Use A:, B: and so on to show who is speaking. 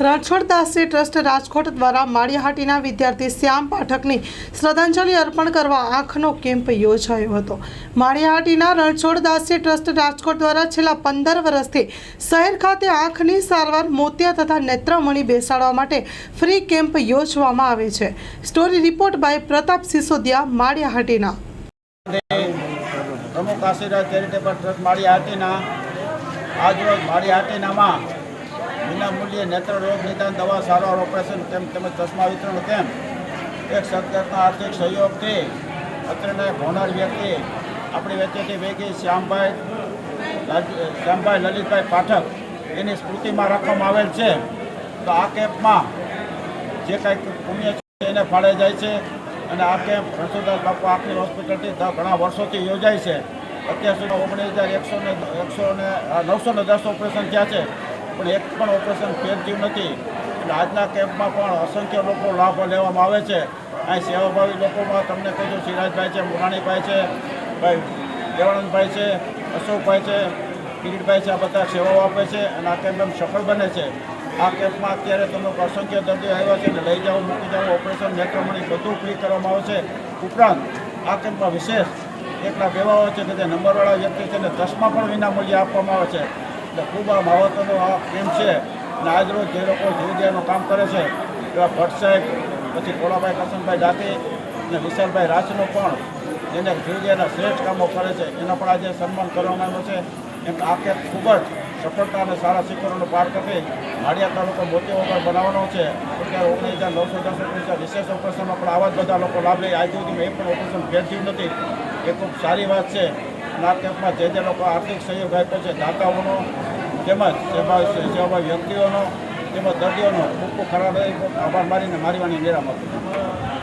A: Ranchhoddasji trust Rajkot દ્વારા માળિયાહાટીના વિદ્યાર્થી શ્યામ પાઠકની શ્રદ્ધાંજલિ અર્પણ કરવા આંખનો કેમ્પ યોજાયો હતો. માળિયાહાટીના રણછોડદાસજી ટ્રસ્ટ રાજકોટ દ્વારા છેલ્લા પંદર વર્ષથી શહેર ખાતે આંખની સારવાર, મોતિયા તથા નેત્રમણી બેસાડવા માટે ફ્રી કેમ્પ યોજવામાં આવે છે. Story report by Pratap Sisodiya, Maliya Hatina.
B: પ્રમુખ આજરોજ માળી હાટીનામાં વિના મૂલ્યે નેત્ર રોગ નિદાન દવા સારવાર ઓપરેશન તેમ તેમજ ચશ્મા વિતરણ તેમ એક સદગતના આર્થિક સહયોગથી અત્રેના હોનાર વ્યક્તિ, આપણી વચ્ચેથી વેગી શ્યામભાઈ શ્યામભાઈ લલિતભાઈ પાઠક, એની સ્મૃતિમાં રાખવામાં આવેલ છે. તો આ કેમ્પમાં જે કાંઈ પુણ્ય છે એને ફાળે જાય છે અને આ કેમ્પ રસોદાસ બાપુ આખી હોસ્પિટલથી ઘણા વર્ષોથી યોજાય છે. અત્યાર સુધી ઓગણીસ હજાર એકસો ને એકસો ને નવસો ને દસ ઓપરેશન થયા છે. પણ એક પણ ઓપરેશન ફેર થયું નથી. એટલે આજના કેમ્પમાં પણ અસંખ્ય લોકો લાભ લેવામાં આવે છે. અહીં સેવાભાવી લોકોમાં તમને કહી દઉં સિરાજભાઈ છે, મુરાણીભાઈ છે, ભાઈ દેવાનંદભાઈ છે, અશોકભાઈ છે, કિરીટભાઈ છે, આ બધા સેવાઓ આપે છે અને આ કેમ્પ એમ સફળ બને છે. આ કેમ્પમાં અત્યારે તમને અસંખ્ય દર્દીઓ આવ્યા છે અને લઈ જાઓ, મૂકી જાઓ ઓપરેશન નેત્રમણી બધું ફ્રી કરવામાં આવે છે ઉપરાંત આ કેમ્પમાં વિશેષ એકલા બેવાઓ છે કે જે નંબરવાળા વ્યક્તિ છે ને દસમાં પણ વિના મૂલ્યે આપવામાં આવે છે. એટલે ખૂબ આ મહત્વનો આ કેમ્પ છે અને આજરોજ જે લોકો જીવદયાનું કામ કરે છે, એવા ભટ્ટ સાહેબ, પછી કોળાભાઈ કરશનભાઈ જાતિ અને વિશાલભાઈ રાજનો પણ જેને જીવદયાના શ્રેષ્ઠ કામો કરે છે, એનો પણ આજે સન્માન કરવામાં આવ્યો છે. એમ આ કેમ્પ ખૂબ જ સફળતા અને સારા શિખરોનો પાર કરી માળિયા તાલુકો મોતી વગર બનાવવાનો છે. અત્યારે ઓગણીસ હજાર નવસો દસ ઓગણીસ વિશેષ ઓપરેશનમાં પણ આવા જ બધા લોકો લાભ લે આજ સુધી એ પણ ઓપરેશન ભેટ થયું નથી. એ ખૂબ સારી વાત છે. આ કેમ્પમાં જે જે લોકો આર્થિક સહયોગ આપ્યો છે, દાતાઓનો તેમજ સેવા વ્યક્તિઓનો તેમજ દર્દીઓનો ખૂબ ખૂબ ખરાબ આભાર મારીને મારી વાણી નિરામ આપું